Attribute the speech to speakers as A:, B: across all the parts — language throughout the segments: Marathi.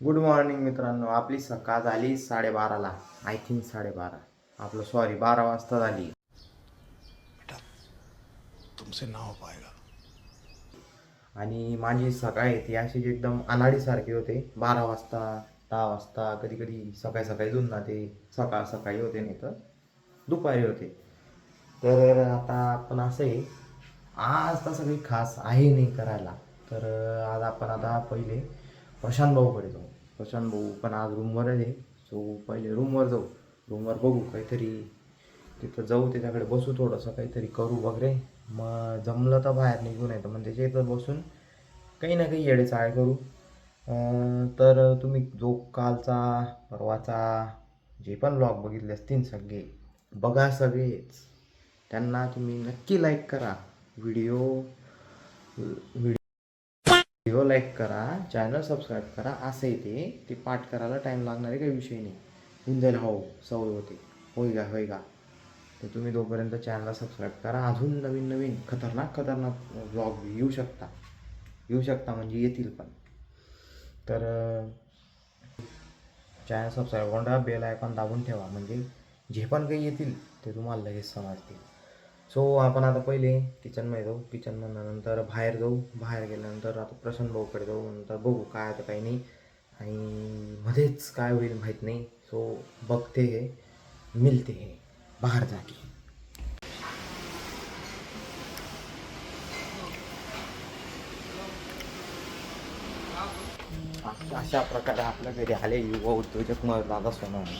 A: गुड मॉर्निंग मित्रांनो. आपली सकाळ झाली साडेबाराला आय थिंक साडेबारा. आपलं सॉरी बारा वाजता झाली.
B: तुमसे ना हो पाएगा
A: आणि माझी सकाळ आहे ती अशी एकदम अनाडीसारखी होते. बारा वाजता दहा वाजता कधी कधी सकाळी सकाळी जाऊन ना ते सकाळ सकाळी होते नाही तर दुपारी होते. तर आता आपण असं आहे आज तसं काही खास आहे नाही करायला. तर आज आपण आता पहिले प्रशांत भाऊकडे जाऊ. प्रशांत भाऊ पण आज रूमवर आहे. सो पहिले रूमवर जाऊ. रूमवर बघू काहीतरी. तिथं जाऊ त्याच्याकडे बसू थोडंसं काहीतरी करू वगैरे. मग जमलं तर बाहेर निघून येतं. मग त्याच्या इथं बसून काही ना काही येडे चाळ करू. तर तुम्ही जो कालचा परवाचा जे पण ब्लॉग बघितले असतील सगळे बघा सगळेच. त्यांना तुम्ही नक्की लाईक करा. व्हिडिओ व्हिडिओ लाईक करा चॅनल सबस्क्राईब करा असं येते ते पाठ करायला टाईम लागणारे काही विषय नाही. होऊन जाईल हो सवय होते. होय का होय का? तर तुम्ही तोपर्यंत चॅनलला सबस्क्राईब करा. अजून नवीन नवीन खतरनाक खतरनाक ब्लॉग येऊ शकता. येऊ शकता म्हणजे येतील पण. तर चॅनल सबस्क्राईब करून बेल आयकॉन दाबून ठेवा. म्हणजे जे पण काही येतील ते तुम्हाला लगेच समजतील. सो आपण आता पहिले किचनमध्ये जाऊ. किचनमधनं नंतर बाहेर जाऊ. बाहेर गेल्यानंतर आता प्रसन्न भाऊकडे जाऊ. नंतर बघू काय आता काही नाही. आणि मध्येच काय होईल माहीत नाही. सो बघते हे. मिलते हे. बाहेर जाके अशा प्रकारे आपल्या घरी आले युवा उद्योजक मळ दादा सोनवणे.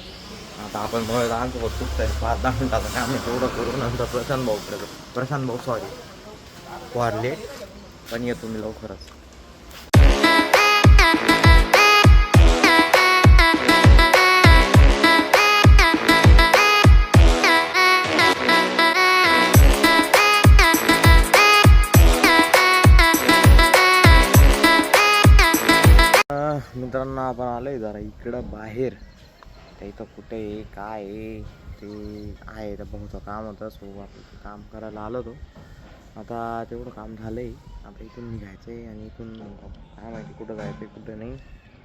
A: आता आपण मळ दादांसोबत चुकत आहे पाच दहा मिनटाचं काम आहे तेवढं करू नंतर प्रशांत भाऊकडे प्रशांत भाऊ सॉरी फॉर लेट पण येतो मी लवकरच. मित्रांनो आपण आलोय जरा इकडं बाहेर. त्या इथं कुठे आहे काय आहे ते आहे त्या भाऊचं काम होतं सो आपण ते काम करायला आलो होतो. आता तेवढं काम झालंय. आता इथून निघायचं आहे आणि इथून काय माहिती कुठं जायचं कुठं नाही.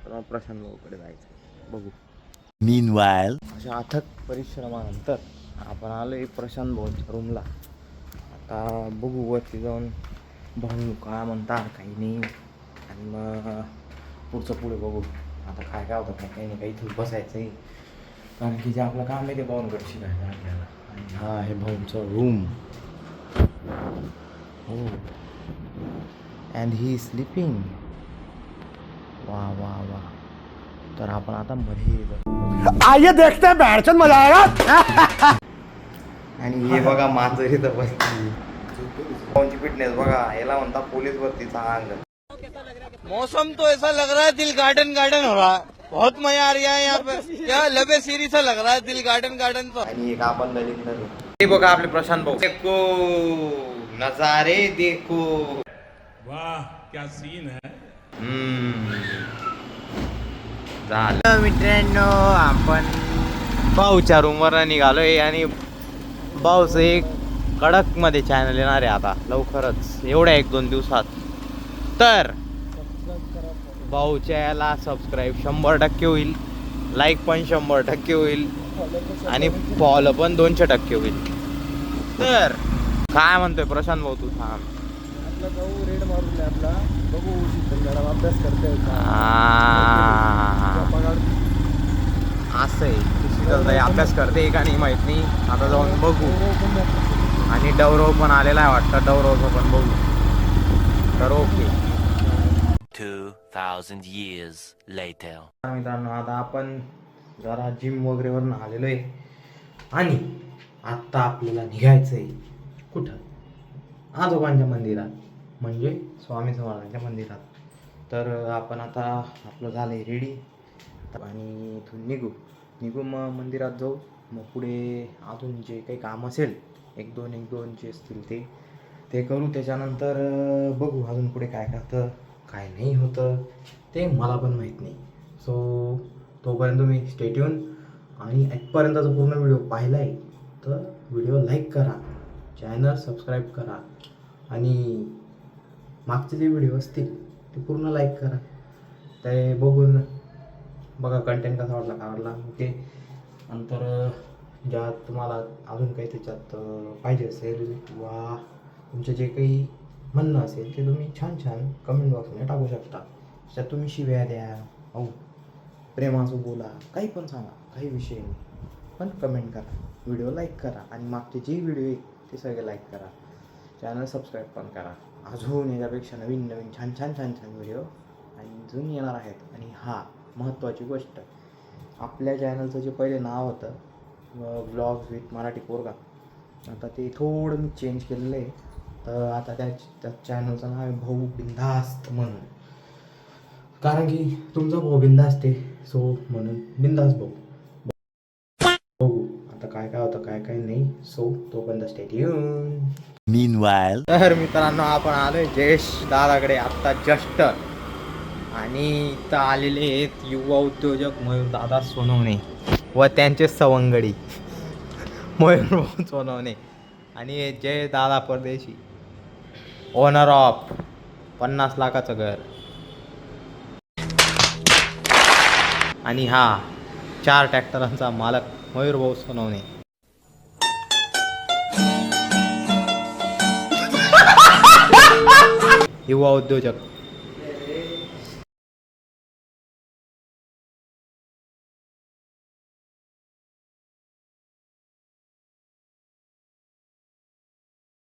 A: तर मग प्रशांत भाऊकडे जायचं आहे. बघू.
B: Meanwhile,
A: अशा अथक परिश्रमानंतर आपण आलो आहे प्रशांत भाऊच्या रूमला. आता बघू वरती जाऊन भाऊ काय म्हणतात काही नाही. आणि मग पुढचं पुढे बघू. आता काय काय होतं काय काही नाही काही इथं बसायचं आहे कारण की जे आपलं काम आहे ते भाऊंकडे शिकायचं आहे आपल्याला. आणि हा आहे भाऊंचं रूम हो. अँड ही स्लिपिंग वा वा वा. तर आपण आता मध्ये.
B: आइए देखते हैं बैठचंद मजा आएगा.
A: आणि हे बघा मांजर बसली. कोणची फिटनेस बघा याला म्हणता पोलीस भरतीचा अंग.
C: मौसम तो ऐसा लग रहा है दिल गार्डन गार्डन हो रहा है। बहुत मजा आ रहा है यहाँ पे। क्या लबे सीरी सा लग रहा है दिल गार्डन गार्डन तो
A: हे बघा आपले प्रशांत भाऊ। देखो नजारे देखो।
D: वाह क्या सीन है?
A: हम्म. झालं. मित्रांनो आपण भाऊच्या रूमवर निघालोय आणि भाऊचं एक कडकमध्ये चॅनल येणार आहे आता लवकरच. एवढ्या एक दोन दिवसात. तर भाऊच्या याला सबस्क्राईब शंभर टक्के होईल लाईक पण शंभर टक्के होईल आणि फॉलो पण दोनशे टक्के होईल. तर काय म्हणतोय प्रशांत भाऊ तू थांब
B: आपला रेड मारून आपला बघू अभ्यास करते
A: असं आहे अभ्यास करते का नाही माहीत नाही. आता जाऊन बघू. आणि डौरव पण आलेला आहे वाटतं. डवरवचं पण बघू. तर ओके
E: 2,000 years later.
A: मित्रांनो आता आपण जरा जिम वगैरेवरून आलेलो आहे आणि आत्ता आपल्याला निघायचं आहे कुठं आजोबांच्या मंदिरात. म्हणजे स्वामी समर्थांच्या मंदिरात. तर आपण आता आपलं झालं आहे रेडी आणि इथून निघू. निघू मग मंदिरात जाऊ. मग पुढे अजून जे काही काम असेल एक दोन एक दोन जे असतील ते ते करू. त्याच्यानंतर बघू अजून पुढे काय करतं. काय नाही होतं ते मला पण माहीत नाही. सो तोपर्यंत तुम्ही स्टेट्यून आणि आजपर्यंतचा पूर्ण व्हिडिओ पाहिला आहे तर व्हिडिओ लाईक करा चॅनल सबस्क्राईब करा. आणि मागचे जे व्हिडिओ असतील ते पूर्ण लाईक करा. ते बघून बघा कंटेंट कसा वाटला का आवडला ओके नंतर ज्या तुम्हाला अजून काही त्याच्यात पाहिजे असेल वा तुमचे जे काही म्हणणं असेल ते तुम्ही छान छान कमेंट बॉक्समध्ये टाकू शकता. त्यात तुम्ही शिव्या द्या हो प्रेमाचं बोला काही पण सांगा काही विषय नाही. पण कमेंट करा व्हिडिओ लाईक करा आणि मागचे जे व्हिडिओ आहेत ते सगळे लाईक करा. चॅनल सबस्क्राईब पण करा. अजून याच्यापेक्षा नवीन नवीन छान छान छान छान व्हिडिओ आणि अजून येणार आहेत. आणि हा महत्त्वाची गोष्ट आपल्या चॅनलचं जे पहिले नाव होतं ब्लॉग्स विथ मराठी पोरगा. आता ते थोडं मी चेंज केलेलं आहे. तर आता त्या त्या चॅनलचं नाव आहे भाऊ बिंदास्त म्हणून. कारण की तुमचा भाऊ बिंदास्त आहे सो म्हणून बिंदास भाऊ. बघू आता काय काय होतं काय काय नाही सो तोपर्यंत स्टेट येऊन
E: Meanwhile.
A: तर मित्रांनो आपण आलोय जयेश दादाकडे आत्ता जस्ट आणि इथं आलेले आहेत युवा उद्योजक मयूर दादा सोनवणे व त्यांचे सवंगडी. मयूर सोनवणे आणि जय दादा परदेशी. ओनर ऑफ पन्नास लाखाचं घर. आणि हा चार ट्रॅक्टरांचा मालक मयूरभाऊ सोनवणे. युवा उद्योजक.